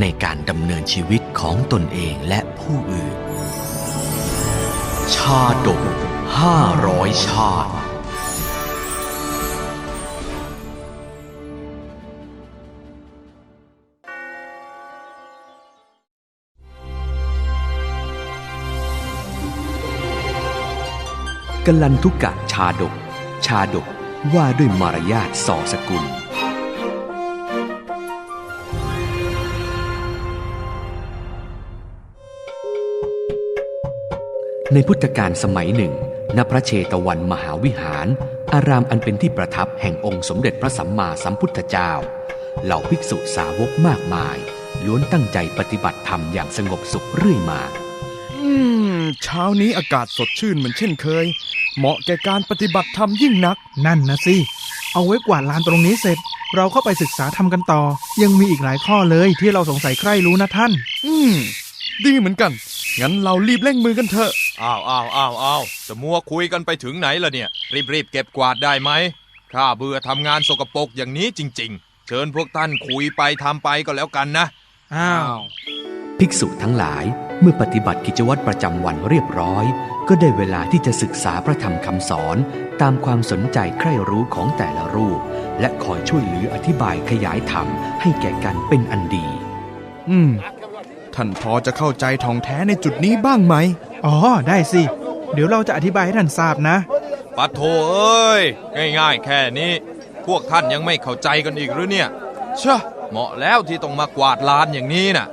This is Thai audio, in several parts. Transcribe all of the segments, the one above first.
ในการดำเนินชีวิตของตนเองและผู้อื่น ชาดกห้าร้อยชาติกลันทุกะชาดก ชาดกว่าด้วยมารยาทส่อสกุล ในพุทธกาลสมัยหนึ่ง ณ พระเชตวันมหาวิหาร อารามอันเป็นที่ประทับแห่งองค์สมเด็จพระสัมมาสัมพุทธเจ้า เหล่าภิกษุสาวกมากมาย ล้วนตั้งใจปฏิบัติธรรมอย่างสงบสุขเรื่อยมา อืม เช้านี้อากาศสดชื่นเหมือนเช่นเคย เหมาะแก่การปฏิบัติธรรมยิ่งนัก นั่นนะสิ เอาไว้กวาดลานตรงนี้เสร็จ เราเข้าไปศึกษาทำกันต่อ ยังมีอีกหลายข้อเลยที่เราสงสัยใครรู้นะท่าน อืม ดีเหมือนกัน งั้นเรารีบเร่งมือกันเถอะ อ้าวอ้าวอ้าวอ้าวจะมัวคุยกันไปถึงไหนล่ะเนี่ย รีบรีบเก็บกวาดได้ไหมข้าเบื่อทำงานสกปรกอย่างนี้จริง ๆ เชิญพวกท่านคุยไปทำไปก็แล้วกันนะ อ้าว ภิกษุทั้งหลายเมื่อปฏิบัติกิจวัตรประจำวันเรียบร้อย ก็ได้เวลาที่จะศึกษาพระธรรมคำสอน ตามความสนใจใคร่รู้ของแต่ละรูป และคอยช่วยเหลืออธิบายขยายธรรมให้แก่กันเป็นอันดี อืม ท่านพอจะเข้าใจทองแท้ในจุดนี้บ้างไหม อ๋อ ได้สิ เดี๋ยวเราจะอธิบายให้ท่านทราบนะปัดโทเอ้ย ง่ายๆ แค่นี้ พวกท่านยังไม่เข้าใจกันอีกหรือเนี่ย เชอะเหมาะแล้วที่ต้องมากวาดลานอย่างนี้น่ะ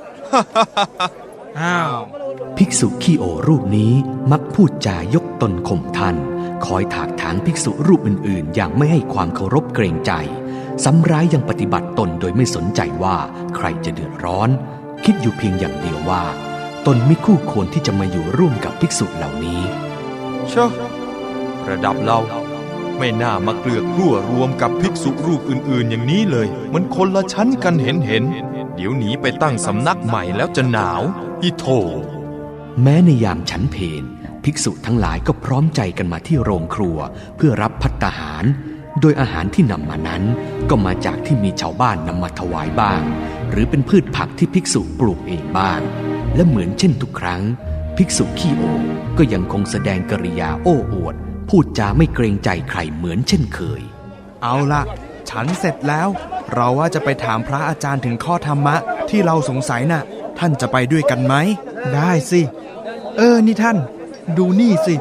อ้าว ภิกษุขี้โอรูปนี้มักพูดจายกตนข่มท่าน คอยถากถางภิกษุรูปอื่นๆ อย่างไม่ให้ความเคารพเกรงใจ ซ้ำร้ายยังปฏิบัติตนโดยไม่สนใจว่าใครจะเดือดร้อน คิดอยู่เพียงอย่างเดียวว่า ตนไม่คู่ควรที่จะมาอยู่ร่วมกับภิกษุเหล่านี้เชอะระดับเราไม่น่ามาเกลือกกลัวรวมกับภิกษุรูปอื่นๆ อย่างนี้เลย มันคนละชั้นกันเห็นเห็นๆเดี๋ยวหนีไปตั้งสำนักใหม่แล้วจะหนาวอีโถ แม้ในยามฉันเพนภิกษุทั้งหลายก็พร้อมใจกันมาที่โรงครัวเพื่อรับพัตตาหาร โดยอาหารที่นำมานั้น ก็มาจากที่มีชาวบ้านนำมาถวายบ้าง หรือเป็นพืชผักที่ภิกษุปลูกเองบ้าง และเหมือนเช่นทุกครั้ง ภิกษุขี้โอก็ยังคงแสดงกริยาโอ้อวด พูดจาไม่เกรงใจใครเหมือนเช่นเคย เอาละฉันเสร็จแล้ว เราว่าจะไปถามพระอาจารย์ถึงข้อธรรมะที่เราสงสัยน่ะ ท่านจะไปด้วยกันไหม ได้สิ เออ นี่ท่าน ดูนี่สิ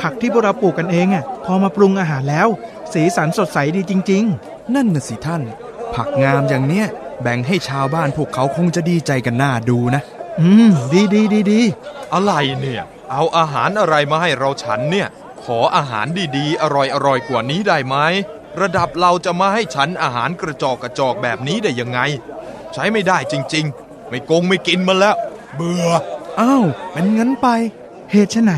ผักที่พวกเราปลูกกันเองอะ พอมาปรุงอาหารแล้ว สีสันสดใสดีจริง ๆ นั่นน่ะสิท่าน ผักงามอย่างเนี้ย แบ่งให้ชาวบ้านพวกเขาคงจะดีใจกันหน้าดูนะๆอืม ดีดีดีดีอะไรเนี่ย เอาอาหารอะไรมาให้เราฉันเนี่ย ขออาหารดีๆ อร่อยๆกว่านี้ได้ไหมระดับเราจะมาให้ฉันอาหารกระจอกกระจอกแบบนี้ได้ยังไง ใช้ไม่ได้จริง ๆ ไม่โกงไม่กินมันแล้ว เบื่ออ้าวเป็นงั้นไป เหตุไฉน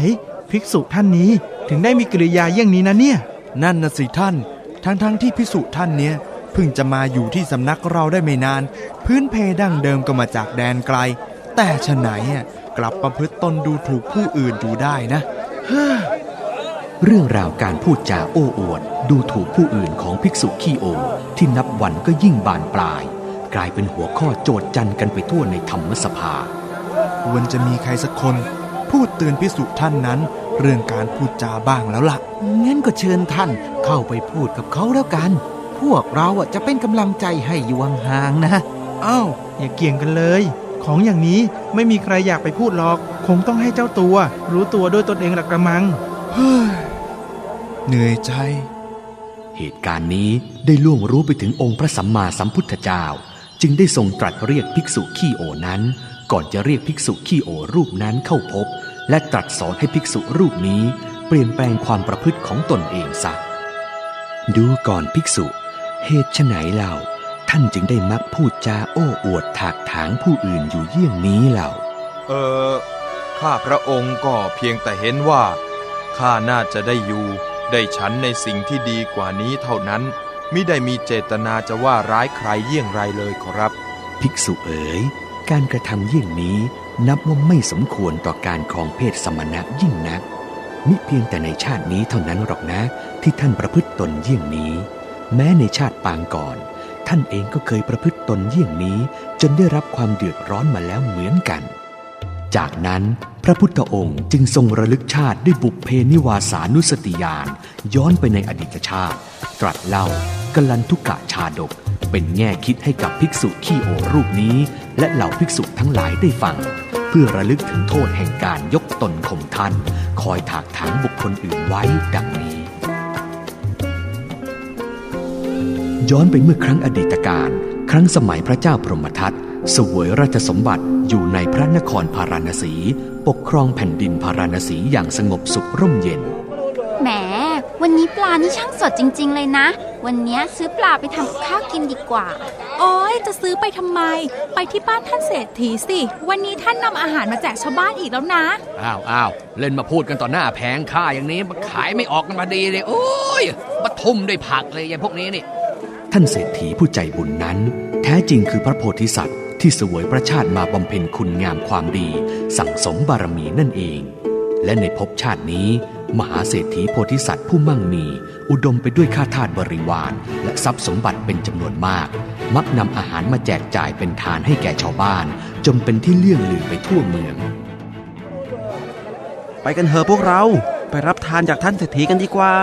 ภิกษุท่านนี้ถึงได้มีกริยาเยี่ยงนี้นะเนี่ย นั่นน่ะสิท่าน ทั้งๆทที่พิสุท่านเนี้ย เพิ่งจะมาอยู่ที่สำนักเราได้ไม่นาน พื้นเพดั้งเดิมก็มาจากแดนไกล แต่ฉะไหนอะกลับประพฤติตนดูถูกผู้อื่นอยู่ได้นะเรื่องราวการพูดจาโอ้อวด ดูถูกผู้อื่นของภิกษุขี้โอที่นับวันก็ยิ่งบานปลาย กลายเป็นหัวข้อโจทย์จันกันไปทั่วในธรรมสภาควรจะมีใครสักคน พูดเตือนพิสุท่านนั้น เรื่องการพูดจาบ้างแล้วล่ะงั้นก็เชิญท่านเข้าไปพูดกับเขาแล้วกัน พวกเราอะจะเป็นกำลังใจให้อยู่ห่างๆนะอ้าวอย่าเกี่ยงกันเลย ของอย่างนี้ไม่มีใครอยากไปพูดหรอก คงต้องให้เจ้าตัว รู้ตัวด้วยตนเองหลักกระมังเหนื่อยใจ เหตุการณ์นี้ได้ล่วงรู้ไปถึงองค์พระสัมมาสัมพุทธเจ้า จึงได้ทรงตรัสเรียกภิกษุขี้โอนั้น ก่อนจะเรียกภิกษุขี้โอรูปนั้นเข้าพบ และตรัสสอนให้ภิกษุรูปนี้ เปลี่ยนแปลงความประพฤติของตนเองซะดูก่อนภิกษุ เหตุไฉนเล่าท่านจึงได้มักพูดจาโอ้อวดถากถางผู้อื่นอยู่เยี่ยงนี้เหล่า เออข้าพระองค์ก็เพียงแต่เห็นว่า ข้าน่าจะได้อยู่ ได้ฉันในสิ่งที่ดีกว่านี้เท่านั้น มิได้มีเจตนาจะว่าร้ายใครเยี่ยงไรเลยขอรับ ภิกษุเอ๋ย การกระทำเยี่ยงนี้นับว่าไม่สมควรต่อการครองเพศสมณะยิ่งนัก มิเพียงแต่ในชาตินี้เท่านั้นหรอกนะ ที่ท่านประพฤติตนเยี่ยงนี้ แม้ในชาติปางก่อน ท่านเองก็เคยประพฤติตนเยี่ยงนี้ จนได้รับความเดือดร้อนมาแล้วเหมือนกัน จากนั้นพระพุทธองค์จึงทรงระลึกชาติด้วยบุพเพนิวาสานุสติญาณย้อนไปในอดีตชาติ ตรัสเล่ากลลันทุกะชาดก เป็นแง่คิดให้กับภิกษุขี้โอรูปนี้ และเหล่าภิกษุทั้งหลายได้ฟัง เพื่อระลึกถึงโทษแห่งการยกตนข่มท่าน คอยถากถางบุคคลอื่นไว้ดังนี้ ย้อนไปเมื่อครั้งอดีตการ ครั้งสมัยพระเจ้าพรหมทัตเสวยราชสมบัติอยู่ในพระนครพาราณสี ปกครองแผ่นดินพาราณสีอย่างสงบสุขร่มเย็น แหม วันนี้ปลานี่ช่างสดจริง ๆ เลยนะ วันเนี้ยซื้อปลาไปทำกับข้าวกินดีกว่า โอ้ยจะซื้อไปทำไม ไปที่บ้านท่านเศรษฐีสิ วันนี้ท่านนำอาหารมาแจกชาวบ้านอีกแล้วนะ อ้าวอ้าวเล่นมาพูดกันต่อหน้าแผงข้าอย่างนี้มาขายไม่ออกกันมาดีเลย โอ้ยมาทุ่มด้วยผักเลยยายพวกนี้นี่ ท่านเศรษฐีผู้ใจบุญนั้น แท้จริงคือพระโพธิสัตว์ ที่เสวยพระชาติมาบำเพ็ญคุณงามความดี สั่งสมบารมีนั่นเอง และในภพชาตินี้ มหาเศรษฐีโพธิสัตว์ผู้มั่งมี อุดมไปด้วยข้าทาสบริวาร และทรัพย์สมบัติเป็นจำนวนมาก มักนำอาหารมาแจกจ่ายเป็นทานให้แก่ชาวบ้าน จนเป็นที่เลื่องลือไปทั่วเมือง ไปกันเถอะพวกเรา ไปรับทานจากท่านเศรษฐีกันดีกว่า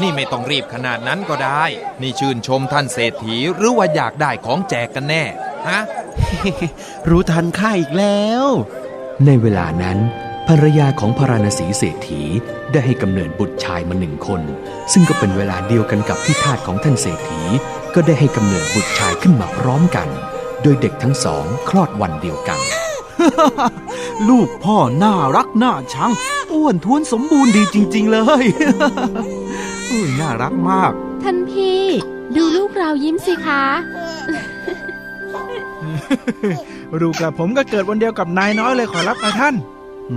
นี่ไม่ต้องรีบขนาดนั้นก็ได้ นี่ชื่นชมท่านเศรษฐีหรือว่าอยากได้ของแจกกันแน่ ฮะ รู้ทันข้าอีกแล้ว ในเวลานั้นภรรยาของพระราณสีเศรษฐีได้ให้กำเนิดบุตรชายมาหนึ่งคน ซึ่งก็เป็นเวลาเดียวกันกับที่ทาสของท่านเศรษฐี ก็ได้ให้กำเนิดบุตรชายขึ้นมาพร้อมกัน โดยเด็กทั้งสองคลอดวันเดียวกัน ลูกพ่อน่ารักน่าชัง อ้วนท้วนสมบูรณ์ดีจริง ๆ เลยอุ้ยน่ารักมาก ท่านพี่ ดูลูกเรายิ้มสิคะรูกระผมก็เกิดวันเดียวกับนายน้อยเลยขอรับนะท่าน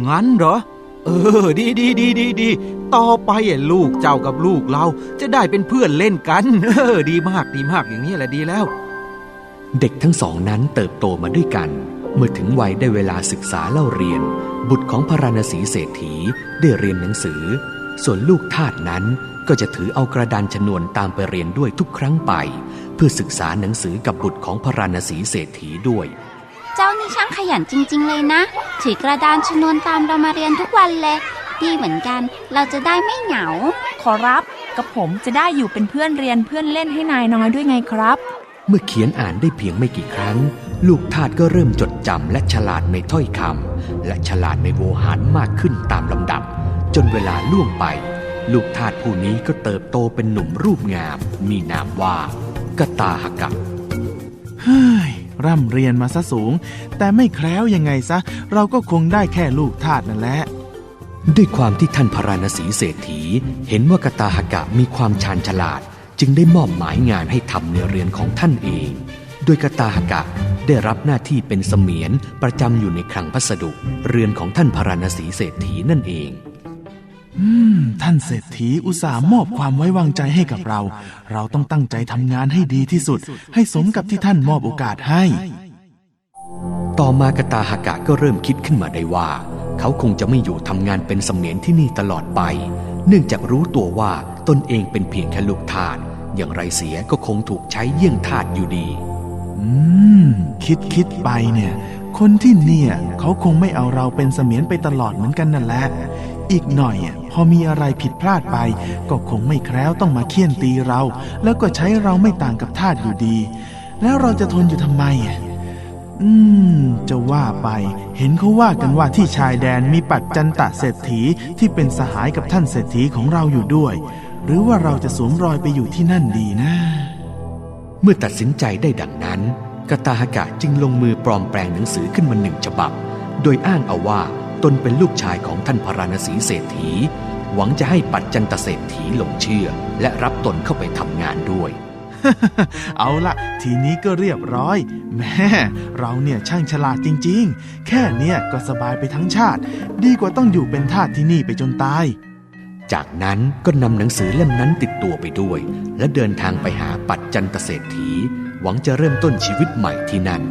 งั้นเหรอ เออ ดีดีดีดีดี ต่อไปอะลูกเจ้ากับลูกเราจะได้เป็นเพื่อนเล่นกัน เออ ดีมากดีมากอย่างนี้แหละดีแล้ว เด็กทั้งสองนั้นเติบโตมาด้วยกัน เมื่อถึงวัยได้เวลาศึกษาเล่าเรียน บุตรของพระราณสีเศรษฐีได้เรียนหนังสือ ส่วนลูกทาสนั้นก็จะถือเอากระดานชนวนตามไปเรียนด้วยทุกครั้งไป เพื่อศึกษาหนังสือกับบุตรของพระราณสีเศรษฐีด้วย เจ้านี่ช่างขยันจริง ๆ เลยนะ ถือกระดานชนวนตามเรามาเรียนทุกวันเลยดีเหมือนกัน เราจะได้ไม่เหงา ขอรับ กับผมจะได้อยู่เป็นเพื่อนเรียนเพื่อนเล่นให้นายน้อยด้วยไงครับเมื่อเขียนอ่านได้เพียงไม่กี่ครั้ง ลูกทาสก็เริ่มจดจำและฉลาดในถ้อยคำและฉลาดในโวหารมากขึ้นตามลำดับ จนเวลาล่วงไป ลูกทาสผู้นี้ก็เติบโตเป็นหนุ่มรูปงาม มีนามว่ากตาหกะเฮ้ยร่ำเรียนมาซะสูง แต่ไม่แคล้วยังไงซะ เราก็คงได้แค่ลูกทาสนั่นแหละด้วยความที่ท่านพระราณสีเศรษฐี เห็นว่ากตาหกะมีความชาญฉลาด จึงได้มอบหมายงานให้ทำในเรือนของท่านเอง โดยกตาหกะได้รับหน้าที่เป็นเสมียนประจำอยู่ในคลังพัสดุ เรือนของท่านพระราณสีเศรษฐีนั่นเอง อืม ท่านเศรษฐีอุตส่าห์มอบความไว้วางใจให้กับเรา เราต้องตั้งใจทำงานให้ดีที่สุด ให้สมกับที่ท่านมอบโอกาสให้ ต่อมากตาหากะก็เริ่มคิดขึ้นมาได้ว่า เขาคงจะไม่อยู่ทำงานเป็นเสมียนที่นี่ตลอดไป เนื่องจากรู้ตัวว่าตนเองเป็นเพียงแค่ลูกทาส อย่างไรเสียก็คงถูกใช้เยี่ยงทาสอยู่ดี อืม คิดคิดไปเนี่ย คนที่เนี่ยเขาคงไม่เอาเราเป็นเสมียนไปตลอดเหมือนกันนั่นแหละ อีกหน่อยอะพอมีอะไรผิดพลาดไป ก็คงไม่แคล้วต้องมาเคี่ยนตีเรา แล้วก็ใช้เราไม่ต่างกับทาสอยู่ดี แล้วเราจะทนอยู่ทำไมอะอืม จะว่าไป เห็นเขาว่ากันว่าที่ชายแดนมีปัจจันตะเศรษฐีที่เป็นสหายกับท่านเศรษฐีของเราอยู่ด้วย หรือว่าเราจะสวมรอยไปอยู่ที่นั่นดีนะ เมื่อตัดสินใจได้ดังนั้นกตาหกะจึงลงมือปลอมแปลงหนังสือขึ้นมาหนึ่งฉบับ โดยอ้างเอาว่าตนเป็นลูกชายของท่านพระราณสีเศรษฐี หวังจะให้ปัจจันตเศรษฐีหลงเชื่อ และรับตนเข้าไปทำงานด้วย เอาละทีนี้ก็เรียบร้อย แม่ เราเนี่ยช่างฉลาดจริง ๆ แค่เนี้ยก็สบายไปทั้งชาติ ดีกว่าต้องอยู่เป็นทาสที่นี่ไปจนตาย จากนั้นก็นำหนังสือเล่มนั้นติดตัวไปด้วย และเดินทางไปหาปัจจันตเศรษฐี หวังจะเริ่มต้นชีวิตใหม่ที่นั่น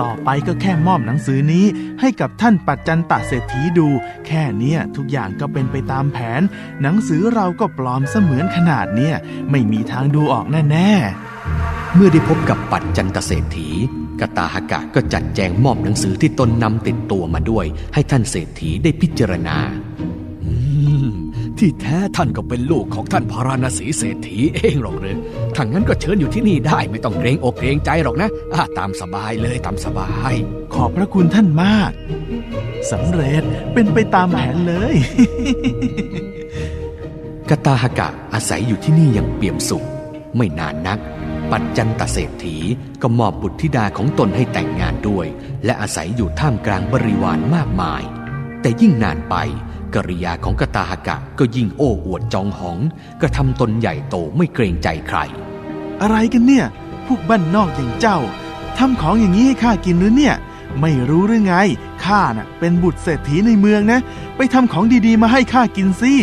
ต่อไปก็แค่มอบหนังสือนี้ให้กับท่านปัจจันตเศรษฐีดู แค่เนี้ยทุกอย่างก็เป็นไปตามแผน หนังสือเราก็ปลอมเสมือนขนาดเนี้ยไม่มีทางดูออกแน่เมื่อได้พบกับปัจจันตเศรษฐีกตาหกะก็จัดแจงมอบหนังสือที่ตนนำติดตัวมาด้วย ให้ท่านเศรษฐีได้พิจารณา ที่แท้ท่านก็เป็นลูกของท่านพาราณสีเศรษฐีเองหรอกหรือถ้างั้นก็เชิญอยู่ที่นี่ได้ไม่ต้องเกรงอกเกรงใจหรอกนะอ่าตามสบายเลยตามสบายๆขอบพระคุณท่านมากสำเร็จเป็นไปตามแผนเลย กตาหกะอาศัยอยู่ที่นี่อย่างเปี่ยมสุข ไม่นานนัก ปัจจันตเศรษฐีก็มอบบุตรธิดาของตนให้แต่งงานด้วย และอาศัยอยู่ท่ามกลางบริวารมากมาย แต่ยิ่งนานไปกริยาของกตาหกะก็ยิ่งโอ้อวดจองหองกระทำตนใหญ่โตไม่เกรงใจใคร อะไรกันเนี่ย พวกบ้านนอกอย่างเจ้าทำของอย่างนี้ให้ข้ากินหรือเนี่ย ไม่รู้หรือไงข้าน่ะ เป็นบุตรเศรษฐีในเมืองนะ ไปทำของดีๆมาให้ข้ากินสิ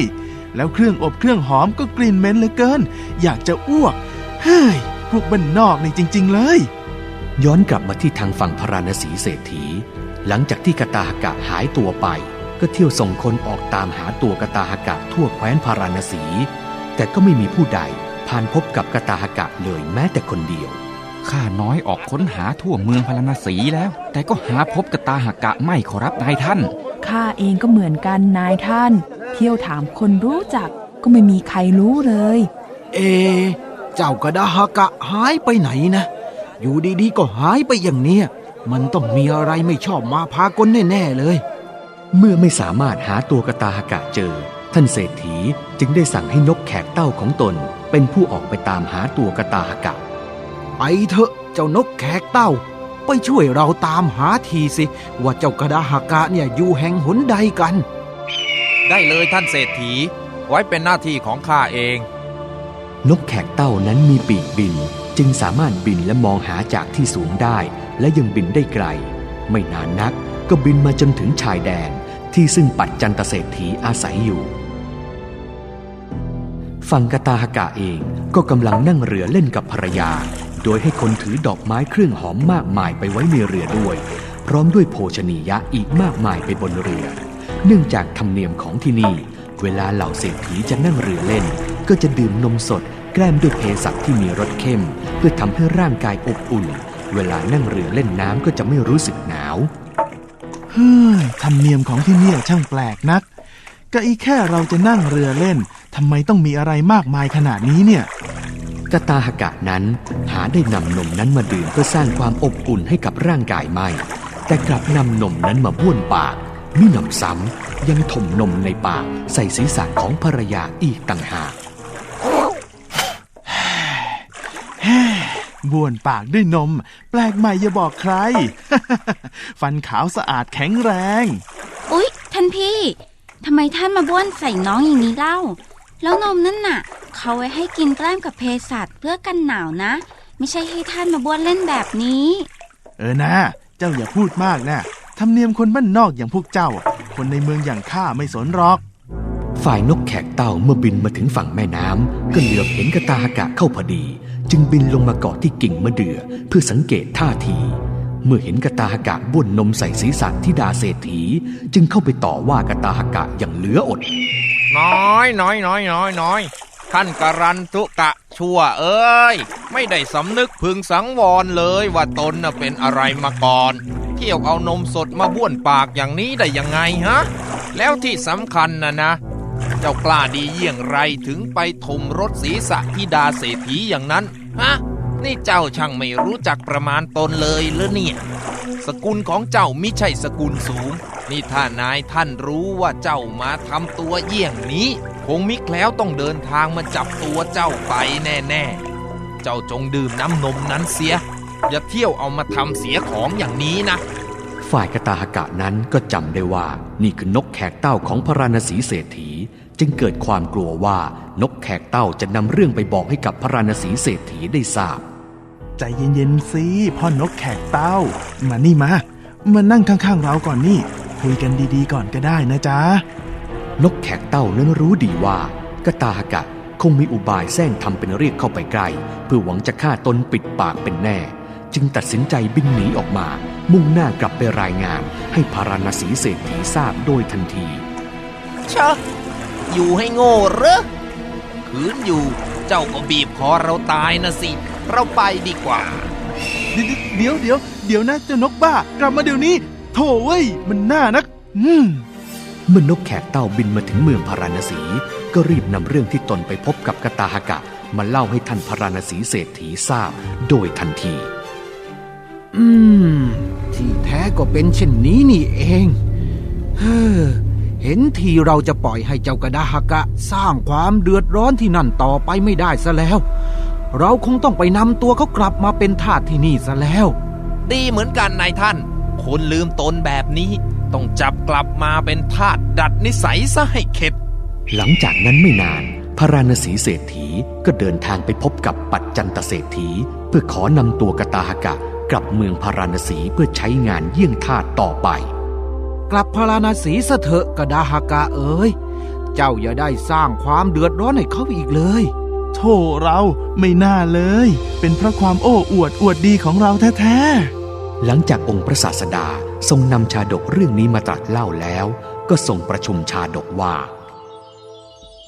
แล้วเครื่องอบเครื่องหอมก็กลิ่นเหม็นเหลือเกิน อยากจะอ้วก เฮ้ย พวกบ้านนอกนี่จริง ๆ เลย ย้อนกลับมาที่ทางฝั่งพระราณสีเศรษฐี หลังจากที่กตาหกะหายตัวไป ก็เที่ยวส่งคนออกตามหาตัวกตาหกะทั่วแคว้นพาราณสี แต่ก็ไม่มีผู้ใดผ่านพบกับกตาหกะเลยแม้แต่คนเดียวข้าน้อยออกค้นหาทั่วเมืองพาราณสีแล้ว แต่ก็หาพบกบตาหากะไม่ขอรับนายท่านข้าเองก็เหมือนกันนายท่าน เที่ยวถามคนรู้จักก็ไม่มีใครรู้เลย เอะเจ้ากระดาหากะหายไปไหนนะ อยู่ดีๆก็หายไปอย่างเนี้ยมันต้องมีอะไรไม่ชอบมาพากลแน่ๆเลย เมื่อไม่สามารถหาตัวกตาหกะเจอ ท่านเศรษฐีจึงได้สั่งให้นกแขกเต้าของตน เป็นผู้ออกไปตามหาตัวกตาหกะ ไปเถอะเจ้านกแขกเต้า ไปช่วยเราตามหาทีสิ ว่าเจ้ากระดาหากะเนี่ยอยู่แห่งหนใดกัน ได้เลยท่านเศรษฐี ไว้เป็นหน้าที่ของข้าเอง นกแขกเต้านั้นมีปีกบิน จึงสามารถบินและมองหาจากที่สูงได้ และยังบินได้ไกล ไม่นานนักก็บินมาจนถึงชายแดน ที่ซึ่งปัจจันตเศรษฐีอาศัยอยู่ ฝั่งกตาหกะเองก็กำลังนั่งเรือเล่นกับภรรยา โดยให้คนถือดอกไม้เครื่องหอมมากมายไปไว้ในเรือด้วย พร้อมด้วยโภชนียะอีกมากมายไปบนเรือ เนื่องจากธรรมเนียมของที่นี่ เวลาเหล่าเศรษฐีจะนั่งเรือเล่น ก็จะดื่มนมสด แกล้มด้วยเภสัชที่มีรสเข้ม เพื่อทำให้ร่างกายอบอุ่น เวลานั่งเรือเล่นน้ำก็จะไม่รู้สึกหนาว เฮ้ยธรรมเนียมของที่เนี่ยช่างแปลกนัก ก็อีแค่เราจะนั่งเรือเล่นทำไมต้องมีอะไรมากมายขนาดนี้เนี่ยกตาหกะนั้นหาได้นำนมนั้นมาดื่มเพื่อสร้างความอบอุ่นให้กับร่างกายไม่ แต่กลับนำนมนั้นมาบ้วนปากมิหนำซ้ำยังถมนมในปากใส่ศีรษะของภรรยาอีกต่างหาก แฮ่ บ้วนปากด้วยนม แปลกใหม่อย่าบอกใคร ฟันขาวสะอาดแข็งแรง อุ๊ย ท่านพี่ทำไมท่านมาบ้วนใส่น้องอย่างนี้เล่า แล้วนมนั่นน่ะ เขาไว้ให้กินแกล้มกับเภสัชเพื่อกันหนาวนะ ไม่ใช่ให้ท่านมาบ้วนเล่นแบบนี้ เออนะเจ้าอย่าพูดมากนะธรรมเนียมคนบ้านนอกอย่างพวกเจ้า คนในเมืองอย่างข้าไม่สนหรอก ฝ่ายนกแขกเต่าเมื่อบินมาถึงฝั่งแม่น้ำก็เหลือบเห็นกตาหกะเข้าพอดี จึงบินลงมาเกาะที่กิ่งมะเดื่อเพื่อสังเกตท่าที เมื่อเห็นกตาหกะบ้วนนมใส่ศีรษะที่ดาเศรษฐี จึงเข้าไปต่อว่ากตาหกะอย่างเหลืออด น้อยน้อยน้อยน้อยน้อยท่านกรันตุกะชั่วเอ้ย ไม่ได้สำนึกพึงสังวรเลยว่าตนน่ะเป็นอะไรมาก่อน เที่ยวเอานมสดมาบ้วนปากอย่างนี้ได้ยังไงฮะ แล้วที่สำคัญนะนะ เจ้ากล้าดีเยี่ยงไรถึงไปถมรถศีรษะที่ดาเศรษฐีอย่างนั้น ฮะ นี่เจ้าช่างไม่รู้จักประมาณตนเลยเหรือเนี่ย สกุลของเจ้ามิใช่สกุลสูง นี่ถ้านายท่านรู้ว่าเจ้ามาทำตัวเยี่ยงนี้ คงมิแคล้วต้องเดินทางมาจับตัวเจ้าไปแน่ๆ เจ้าจงดื่มน้ำนมนั้นเสีย อย่าเที่ยวเอามาทำเสียของอย่างนี้นะฝ่ายกตาหกะนั้นก็จำได้ว่านี่คือนกแขกเต้าของพระราณสีเศรษฐี จึงเกิดความกลัวว่านกแขกเต้าจะนำเรื่องไปบอกให้กับพระราณสีเศรษฐีได้ทราบ ใจเย็นๆสิพ่อนกแขกเต้า มานี่มา มานั่งข้างๆเราก่อนนี่ คุยกันดีๆก่อนก็ได้นะจ๊ะ นกแขกเต้านั้นรู้ดีว่ากตาหกะคงมีอุบายแซงทำเป็นเรียกเข้าไปใกล้เพื่อหวังจะฆ่าตนปิดปากเป็นแน่ จึงตัดสินใจบินหนีออกมา มุ่งหน้ากลับไปรายงานให้พาราณสีเศรษฐีทราบโดยทันทีเชอะ อยู่ให้โง่เหรอขืนอยู่เจ้าก็บีบคอเราตายนะสิ เราไปดีกว่า เดี๋ยวเดี๋ยวเดี๋ยวนะเจ้านกบ้ากลับมาเดี๋ยวนี้ โถ่เว้ยมันน่านัก อืมเมื่อนกแขกเต้าบินมาถึงเมืองพาราณสี ก็รีบนำเรื่องที่ตนไปพบกับกตาหกะ มาเล่าให้ท่านพาราณสีเศรษฐีทราบโดยทันที อืม ที่แท้ก็เป็นเช่นนี้นี่เอง เฮ้อ เห็นทีเราจะปล่อยให้เจ้ากระดาหกะ สร้างความเดือดร้อนที่นั่นต่อไปไม่ได้ซะแล้ว เราคงต้องไปนำตัวเขากลับมาเป็นทาสที่นี่ซะแล้ว ดีเหมือนกันนายท่านคนลืมตนแบบนี้ ต้องจับกลับมาเป็นทาสดัดนิสัยซะให้เข็ด หลังจากนั้นไม่นาน พระราณสีเศรษฐีก็เดินทางไปพบกับปัจจันตเศรษฐี เพื่อขอนำตัวกตาหกะ กลับเมืองพาราณสีเพื่อใช้งานเยี่ยงทาสต่อไป กลับพาราณสีซะเถอะกระดาหกะเอ๋ยเจ้าอย่าได้สร้างความเดือดร้อนให้เขาอีกเลยโถ่เราไม่น่าเลย เป็นเพราะความโอ้อวดอวดดีของเราแท้หลังจากองค์พระศาสดาทรงนำชาดกเรื่องนี้มาตรัสเล่าแล้ว ก็ทรงประชุมชาดกว่า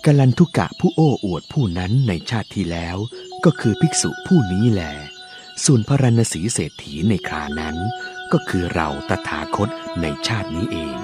กลันทุกะผู้โอ้อวดผู้นั้นในชาติที่แล้ว ก็คือภิกษุผู้นี้แหลส่วนพระรณสีเศรษฐีในครานั้น ก็คือเราตถาคตในชาตินี้เอง